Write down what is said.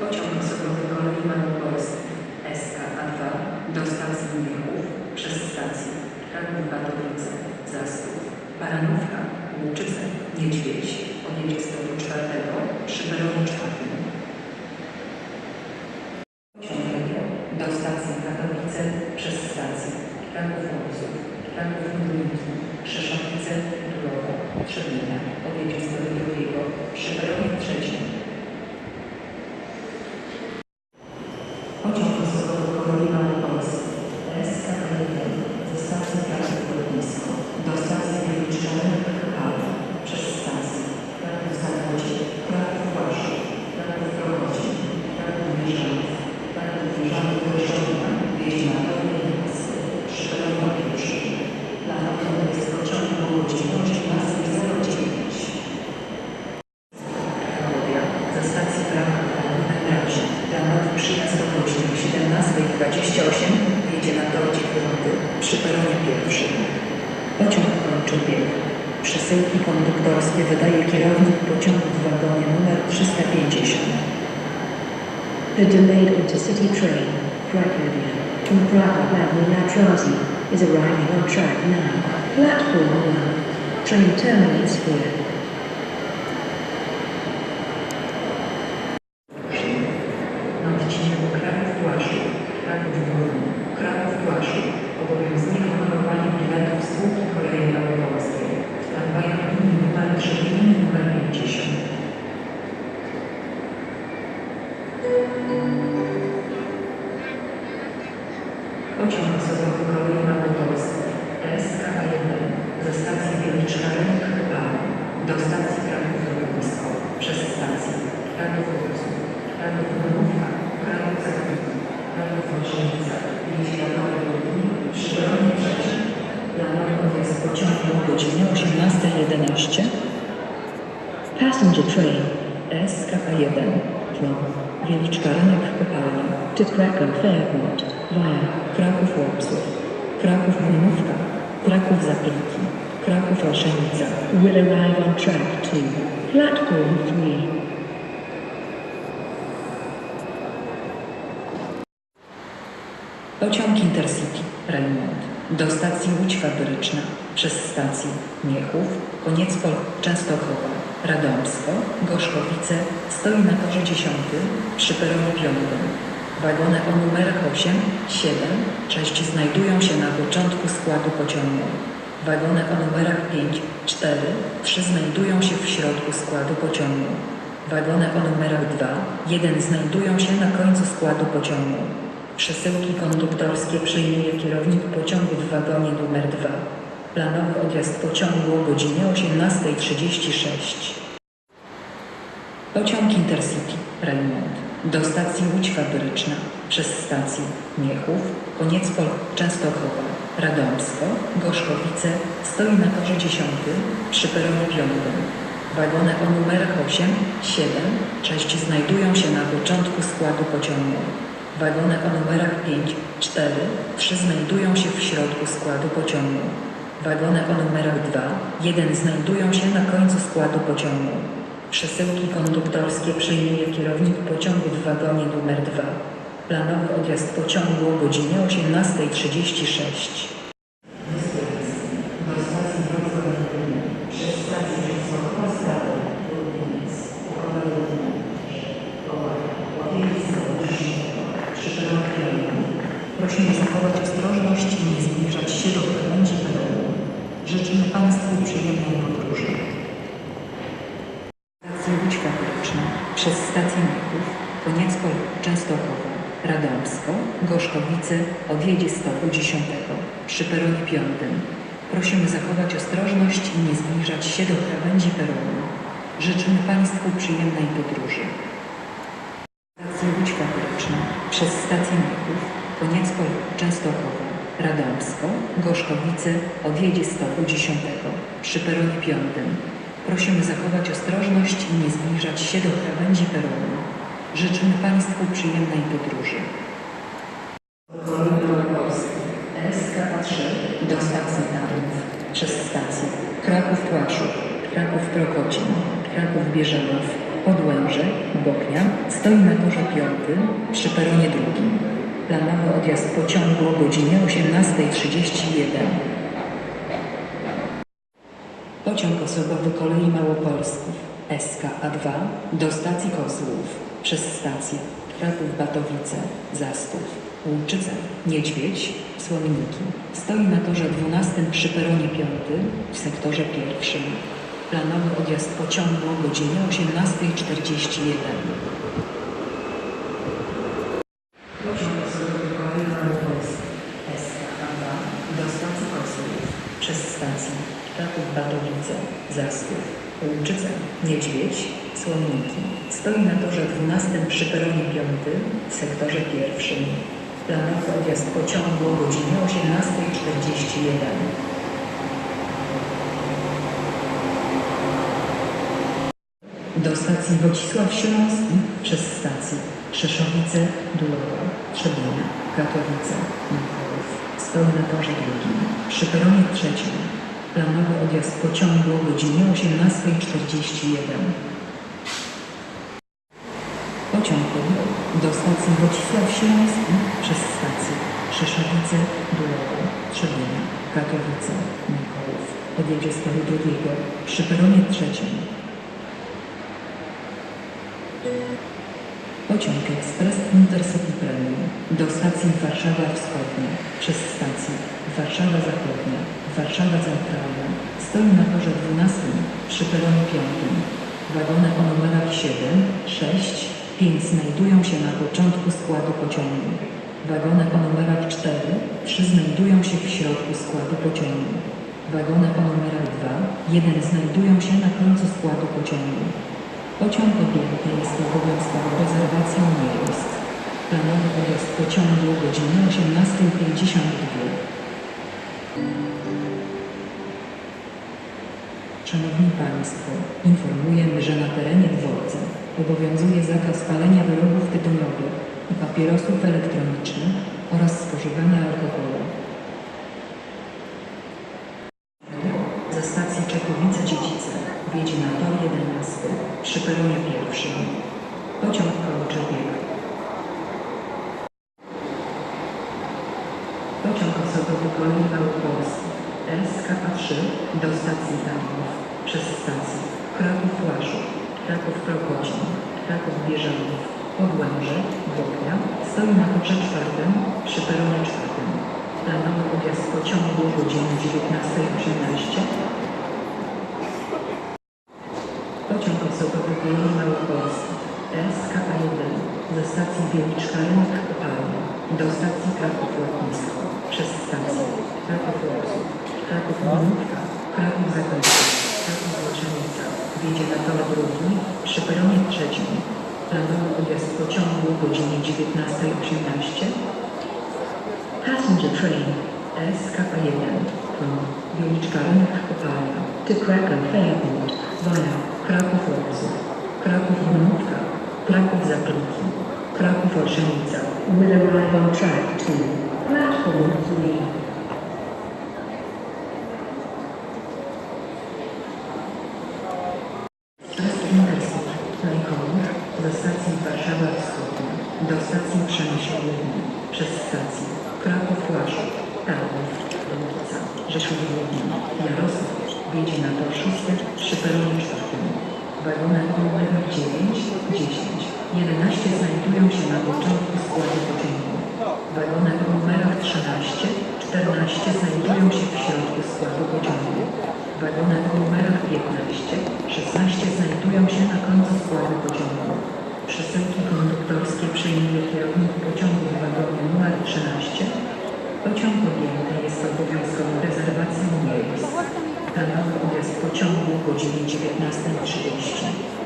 Pociąg osobowy kolei Małopolski SKA2 do stacji Miechów przez stację Kraków-Batowice, Zastów, Baranówka, Łuczyce, Niedźwiedź odjedzie z toru czwartego przy peronie czwartym. Do stacji Katowice przez stację Kraków-Łomżów, Kraków-Młynki, Krzeszowice, Turowo, Trzebina odjedzie z toru drugiego przy trzecim. Pociąg osobowy Przesyłki konduktorskie wydaje kierownik pociągu w wagonie numer 350. The delayed intercity train, Cracovia, to Prague na Trazi, is arriving on track 9, platform 1. Train terminates here. Pociąg osobowy kolei małopolskiej SKA1 ze stacji Wieliczka Ręk do stacji Kraków Lotnisko przez stację Kraków Łódzko, Kraków Mrówka, Kraków Zakryty, Kraków Olszenica, Liśnianowe Lubin, przy peronie trzecim. Planowy jest o godzinie 18.11 Passenger train SKA1 from Wieliczka Rynek Kopalnia, to Krakow Airport via Kraków Łopsów, Kraków Młynówka, Kraków Zapinki, Kraków Olszenica, will arrive on track 2, platform 3. Pociąg Intercity. Raymond do stacji Łódź Fabryczna. Przez stację Miechów, Koniecpol, Częstochowa, Radomsko, Gorzkowice stoi na torze 10 przy peronie 5. Wagony o numerach 8, 7, 6 znajdują się na początku składu pociągu. Wagony o numerach 5, 4, 3 znajdują się w środku składu pociągu. Wagony o numerach 2, 1 znajdują się na końcu składu pociągu. Przesyłki konduktorskie przyjmuje kierownik pociągu w wagonie numer 2. Planowy odjazd pociągu o godzinie 18.36. Pociąg Intercity Raymond do stacji Łódź Fabryczna przez stację Miechów, Koniecpol, Częstochowa, Radomsko, Gorzkowice stoi na torze 10 przy peronie 5. Wagony o numerach 8, 7, 6 znajdują się na początku składu pociągu. Wagony o numerach 5, 4, 3 znajdują się w środku składu pociągu. Wagony o numerach 2, 1 znajdują się na końcu składu pociągu. Przesyłki konduktorskie przyjmuje kierownik pociągu w wagonie numer 2. Planowy odjazd pociągu o godzinie 18.36. Do stacji Wrocław przez stację Wrocław Stary, Lubliniec, Ukowa Lubliniec, Koła, Łapiejsko, przy peronie Prosimy zachować ostrożność i nie zbliżać się do krawędzi peronu. Życzymy Państwu przyjemnej podróży. Stacja Łódź Fabryczna przez stację Miechów, Koniecpol, Częstochowa, Radomsko, Gorzkowice odjedzie z toku 10 przy peronie 5. Prosimy zachować ostrożność i nie zbliżać się do krawędzi peronu. Życzymy Państwu przyjemnej podróży. Stacja Łódź Fabryczna przez stację Miechów, Koniecpol, Częstochowa, Radomsko, Gorzkowice odjedzie z toku 10 przy peronie 5. Prosimy zachować ostrożność i nie zbliżać się do krawędzi peronu. Życzymy Państwu przyjemnej podróży. Kolumna Polski SK3 do stacji Tarnów przez stację Kraków Płaszów, Kraków Prokocin, Kraków Bieżanów Podłęże, Bochnia, stoi na torze piątym, przy peronie drugim. Planowy odjazd pociągu o godzinie 18.31. Pociąg osobowy kolei Małopolskich SKA2 do stacji Kozłów przez stację Kraków-Batowice, Zastów, Łuczyce, Niedźwiedź, Słominiki. Stoi na torze 12 przy peronie 5 w sektorze pierwszym. Planowy odjazd pociągu o godzinie 18.41. Pociąg osobowy kolei Małopolskich SKA2 do stacji Kozłów przez stację Kraków-Batowice, Zastów, Łuczyce, Niedźwiedź, Słominiki. Stoi na torze 12 przy peronie 5 w sektorze pierwszym. Planowy odjazd pociągu o godzinie 18.41. Do stacji Wocisław Śląski przez stację Krzeszowice, Dulowa, Trzebina, Katowice, Mikołów. Stoi na torze drugim, przy peronie trzecim. Planowy odjazd pociągu o godzinie 18.41. Pociąg do stacji Wocisław Śląski przez stację Krzeszowice, Dulowa, Trzebina, Katowice, Mikołów. Odjedzie z toru drugiego przy peronie trzecim. Pociąg ekspres Premium do stacji Warszawa Wschodnia przez stację Warszawa Zachodnia, Warszawa Centralna stoi na torze 12 przy peronie 5. Wagony o numerach 7, 6, 5 znajdują się na początku składu pociągu. Wagony o numerach 4, 3 znajdują się w środku składu pociągu. Wagony o numerach 2, 1 znajdują się na końcu składu pociągu. Pociąg objęty jest obowiązkową rezerwacją miejsc. Planowy odjazd pociągu o godzinie 18.52. Szanowni Państwo, informujemy, że na terenie dworca obowiązuje zakaz palenia wyrobów tytoniowych i papierosów elektronicznych oraz spożywania alkoholu. Ze stacji Czechowice-Dziedzice wjedzie na tor 11 przy peronie pierwszym. Pociąg kończy bieg. Pociąg osobowy kolei Małopolski SKA3 do stacji Tarnów przez stację Kraków-Łaszów, Kraków-Krokocin, Kraków-Bieżanów, Podłęże, Bochnia stoi na torze czwartym przy peronie czwartym. Planowy odjazd pociągu o godzinie 19.18 Pociąg osobowy kolei Małopolski SKA1 ze stacji Wieliczka Rynek Kopalnia do stacji Kraków Lotnisko przez stację Kraków Lotów, Kraków Minówka, Kraków Zakończenie, Kraków Leczenica wjedzie na tor drugi przy peronie trzecim. Planowy odjazd pociągu o godzinie 19.18 Passenger train SKA1 from Wieliczka Rynek Kopalnia. To Krakow Airport via Kraków Lotów, Kraków Minówka, Kraków Zakliki, Kraków Olszenica. will arrive on track 2, platform 3. Ekspres Intercity Mikołów ze stacji Warszawa Wschodnia do Przemyśl-Główny przez stację Kraków-Łaszów, Tarnów, Ląkica, Rzeszów-Główny, Jarosław wjedzie na tor 6 przy peronie 4. Wagony o numerach 9, 10, 11 znajdują się na początku składu pociągu. O numerach 13, 14 znajdują się w środku składu pociągu. O numerach 15, 16 znajdują się na końcu składu pociągu. Przesyłki konduktorskie przyjmuje kierownik pociągu w wagonie numer 13. Pociąg objęty jest obowiązkową rezerwacją miejsc. Planowy odjazd pociągu o godzinie 19.30.